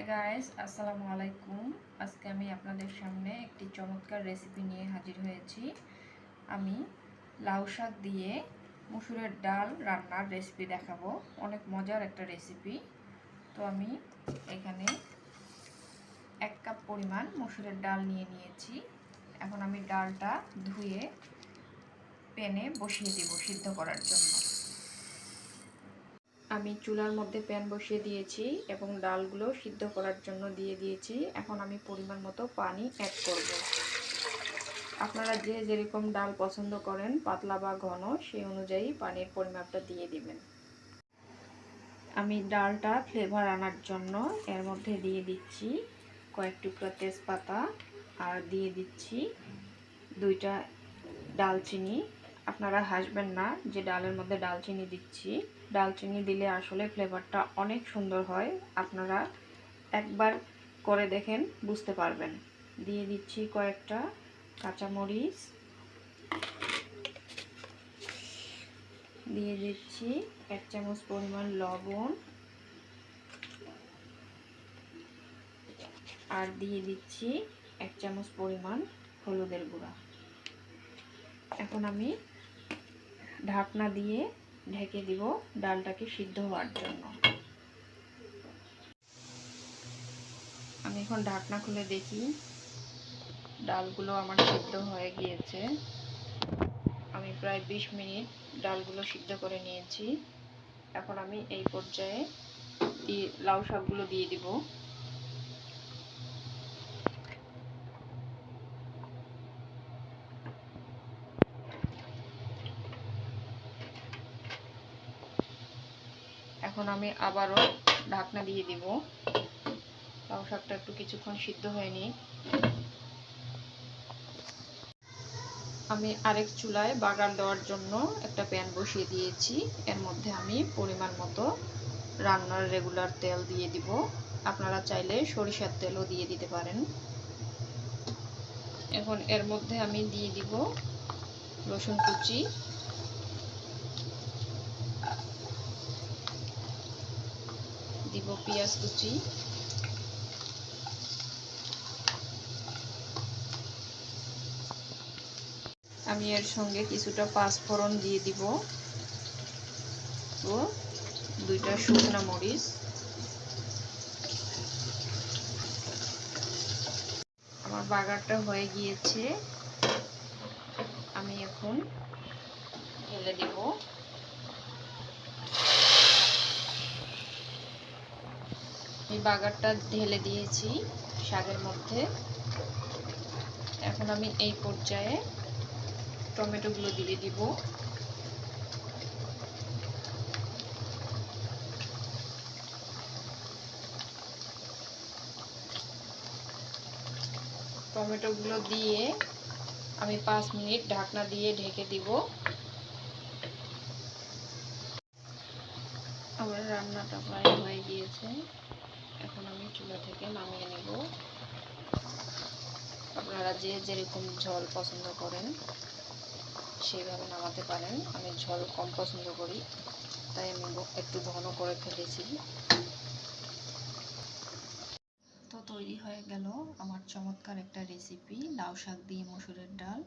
Hi guys আসসালামু আলাইকুম আজকে আমি আপনাদের সামনে একটি চমৎকার রেসিপি নিয়ে হাজির হয়েছি। আমি লাউ শাক দিয়ে মুসুরের ডাল রান্নার রেসিপি দেখাবো। অনেক মজার একটা রেসিপি তো আমি এখানে এক কাপ পরিমাণ মুসুরের ডাল নিয়ে নিয়েছি। এখন আমি ডালটা ধুয়ে প্যানে বসিয়ে দেব সিদ্ধ করার জন্য। আমি চুলার মধ্যে প্যান বসিয়ে দিয়েছি এবং ডালগুলো সিদ্ধ করার জন্য দিয়ে দিয়েছি। এখন আমি পরিমাণ মতো পানি অ্যাড করব। আপনারা যে যেরকম ডাল পছন্দ করেন, পাতলা বা ঘন, সেই অনুযায়ী পানির পরিমাপটা দিয়ে দিবেন। আমি ডালটা ফ্লেভার আনার জন্য এর মধ্যে দিয়ে দিচ্ছি কয়েক টুকরা তেজপাতা আর দিয়ে দিচ্ছি দুইটা ডালচিনি। আপনারা হাসবেন না, যে ডালের মধ্যে ডালচিনি দিচ্ছি। ডালচিনি দিলে আসলে ফ্লেভারটা অনেক সুন্দর হয়। আপনারা একবার করে দেখেন, বুঝতে পারবেন। দিয়ে দিচ্ছি কয়েকটা কাঁচামরিচ। দিয়ে দিচ্ছি এক চামচ পরিমাণ লবণ। আর দিয়ে দিচ্ছি এক চামচ পরিমাণ হলুদের গুঁড়া। এখন আমি ঢাকনা দিয়ে ঢেকে দিব ডালটাকে সিদ্ধ হওয়ার জন্য। আমি এখন ঢাকনা খুলে দেখি। ডালগুলো আমার সিদ্ধ হয়ে গিয়েছে। আমি প্রায় বিশ মিনিট ডালগুলো সিদ্ধ করে নিয়েছি। এখন আমি এই পর্যায়ে লাউ শাকগুলো দিয়ে দিব। এখন আমি আবারও ঢাকনা দিয়ে দিব। লাউ শাকটা একটু কিছুক্ষণ সিদ্ধ হয়নি। আমি আরেক চুলায় বাগার দেওয়ার জন্য একটা প্যান বসিয়ে দিয়েছি। এর মধ্যে আমি পরিমাণ মতো রান্নার রেগুলার তেল দিয়ে দিব। আপনারা চাইলে সরিষার তেলও দিয়ে দিতে পারেন। এখন এর মধ্যে আমি দিয়ে দিব রসুন কুচি। দিব পেঁয়াজ কুচি। আমি এর সঙ্গে কিছুটা পাঁচফোড়ন দিয়ে দিব। ও দুইটা শুকনা মরিচ। আমার বাগারটা হয়ে গিয়েছে। আমি এখন ঢেলে দিব। বাগারটা ঢেলে দিয়েছি শাকের মধ্যে। এখন আমি এই পর্যায়ে টমেটোগুলো দিয়ে দিব। টমেটোগুলো দিয়ে আমি পাঁচ মিনিট ঢাকনা দিয়ে ঢেকে দিব। আমার রান্নাটা প্রায় হয়ে গিয়েছে। এখন আমি চুলা থেকে নামিয়ে নেব। আপনারা যে যেরকম ঝোল পছন্দ করেন, সেইভাবে নামাতে পারেন। আমি ঝোল কম পছন্দ করি, তাই আমি একটু ঘন করে ফেলেছি। তো তৈরি হয়ে গেল আমার চমৎকার একটা রেসিপি লাউ শাক দিয়ে মসুরের ডাল।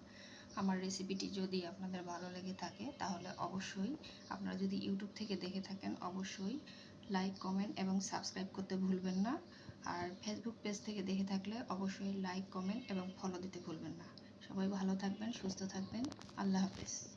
আমার রেসিপিটি যদি আপনাদের ভালো লেগে থাকে, তাহলে অবশ্যই আপনারা যদি ইউটিউব থেকে দেখে থাকেন, অবশ্যই লাইক কমেন্ট এবং সাবস্ক্রাইব করতে ভুলবেন না। আর ফেসবুক পেজ থেকে দেখে থাকলে অবশ্যই লাইক কমেন্ট এবং ফলো দিতে ভুলবেন না। সবাই ভালো থাকবেন, সুস্থ থাকবেন। আল্লাহ হাফেজ।